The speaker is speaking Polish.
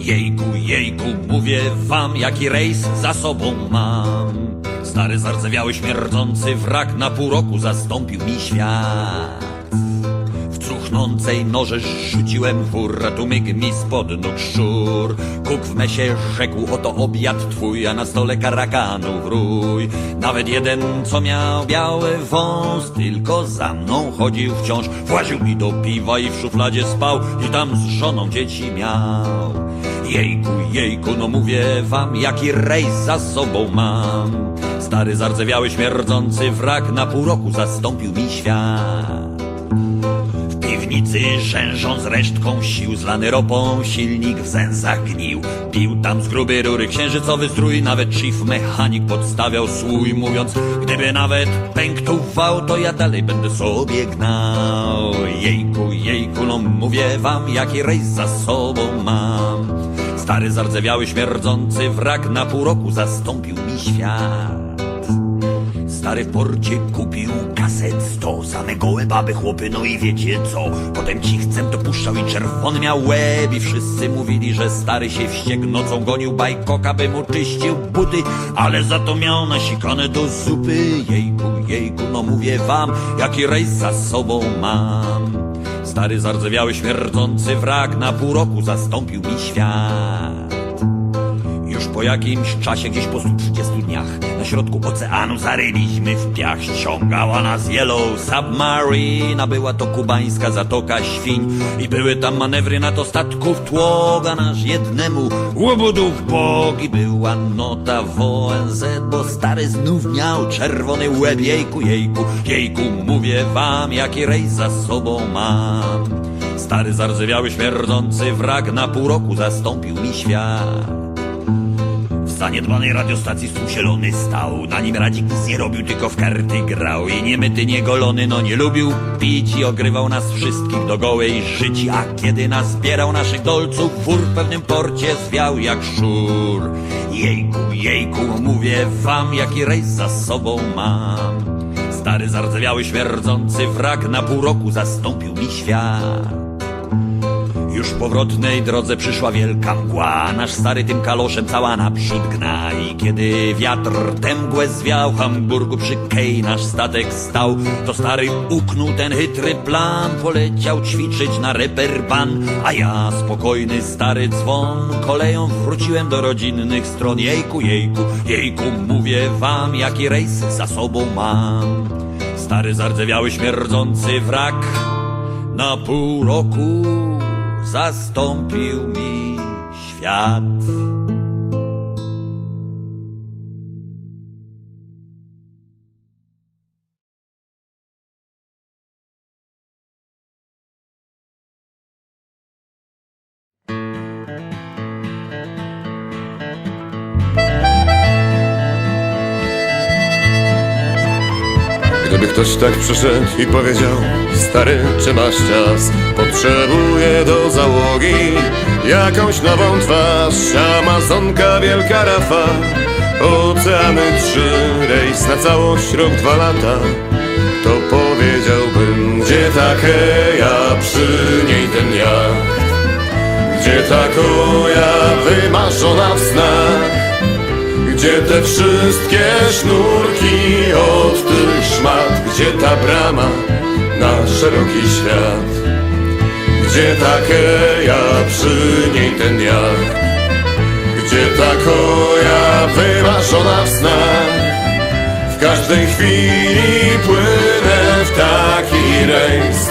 Jejku, jejku, mówię wam, jaki rejs za sobą mam. Stary, zardzewiały, śmierdzący wrak na pół roku zastąpił mi świat. Truchnącej noże rzuciłem wór, a myg mi spod nóg szczur. Kuk w mesie rzekł, oto obiad twój, a na stole karakanów rój. Nawet jeden, co miał biały wąs, tylko za mną chodził wciąż. Właził mi do piwa i w szufladzie spał, i tam z żoną dzieci miał. Jejku, jejku, no mówię wam, jaki rejs za sobą mam. Stary, zardzewiały, śmierdzący wrak na pół roku zastąpił mi świat. W piwnicy rzężą z resztką sił Zlany ropą, silnik w zęzach gnił. Pił tam z grubej rury księżycowy strój Nawet chief mechanik podstawiał słój Mówiąc, gdyby nawet pękł tu wał To ja dalej będę sobie gnał. Jejku, jejku, no mówię wam Jaki rejs za sobą mam. Stary, zardzewiały, śmierdzący wrak Na pół roku zastąpił mi świat Stary w porcie kupił kaset sto Same gołe baby, chłopy, no i wiecie co? Potem cichcem dopuszczał i czerwony miał łeb I wszyscy mówili, że stary się wściekł Nocą gonił bajkoka, by mu czyścił buty Ale za to miał nasikane do zupy. Jejku, jejku, no mówię wam Jaki rejs za sobą mam. Stary zardzewiały, śmierdzący wrak Na pół roku zastąpił mi świat po jakimś czasie, gdzieś po 130 dniach, na środku oceanu zaryliśmy w piach. Ściągała nas Yellow Submarine, a była to kubańska zatoka świń. I były tam manewry na to statków tłoga nasz jednemu łobudu w bok. I była nota w ONZ, bo stary znów miał czerwony łeb. Jejku, jejku, jejku, mówię wam, jaki rejs za sobą mam. Stary zardzewiały, śmierdzący wrak na pół roku zastąpił mi świat. Zaniedbanej radiostacji stół zielony stał Na nim radzik nic nie robił, tylko w karty grał. I niemyty, niegolony, no nie lubił pić I ogrywał nas wszystkich do gołej życi. A kiedy nas zbierał naszych dolców Wór w pewnym porcie zwiał jak szur. Jejku, jejku, mówię wam Jaki rejs za sobą mam. Stary, zardzewiały, śmierdzący wrak Na pół roku zastąpił mi świat już powrotnej drodze przyszła wielka mgła. Nasz stary tym kaloszem cała naprzód gna. I kiedy wiatr tę mgłę zwiał Hamburgu przy Kej nasz statek stał To stary uknął ten chytry plan. Poleciał ćwiczyć na reperban A ja spokojny stary dzwon Koleją wróciłem do rodzinnych stron. Jejku, jejku, jejku Mówię wam jaki rejs za sobą mam. Stary zardzewiały śmierdzący wrak Na pół roku zastąpił mi świat. Ktoś tak przyszedł i powiedział Stary, czy masz czas? Potrzebuję do załogi Jakąś nową twarz. Amazonka, wielka rafa Oceany trzy Rejs na całość, rok, dwa lata. To powiedziałbym Gdzie ta keja, przy niej ten jacht Gdzie ta koja wymarzona w snach gdzie te wszystkie sznurki od tych szmat? Gdzie ta brama na szeroki świat? Gdzie ta keja, przy niej ten jacht Gdzie ta koja wymarzona w snach? W każdej chwili płynę w taki rejs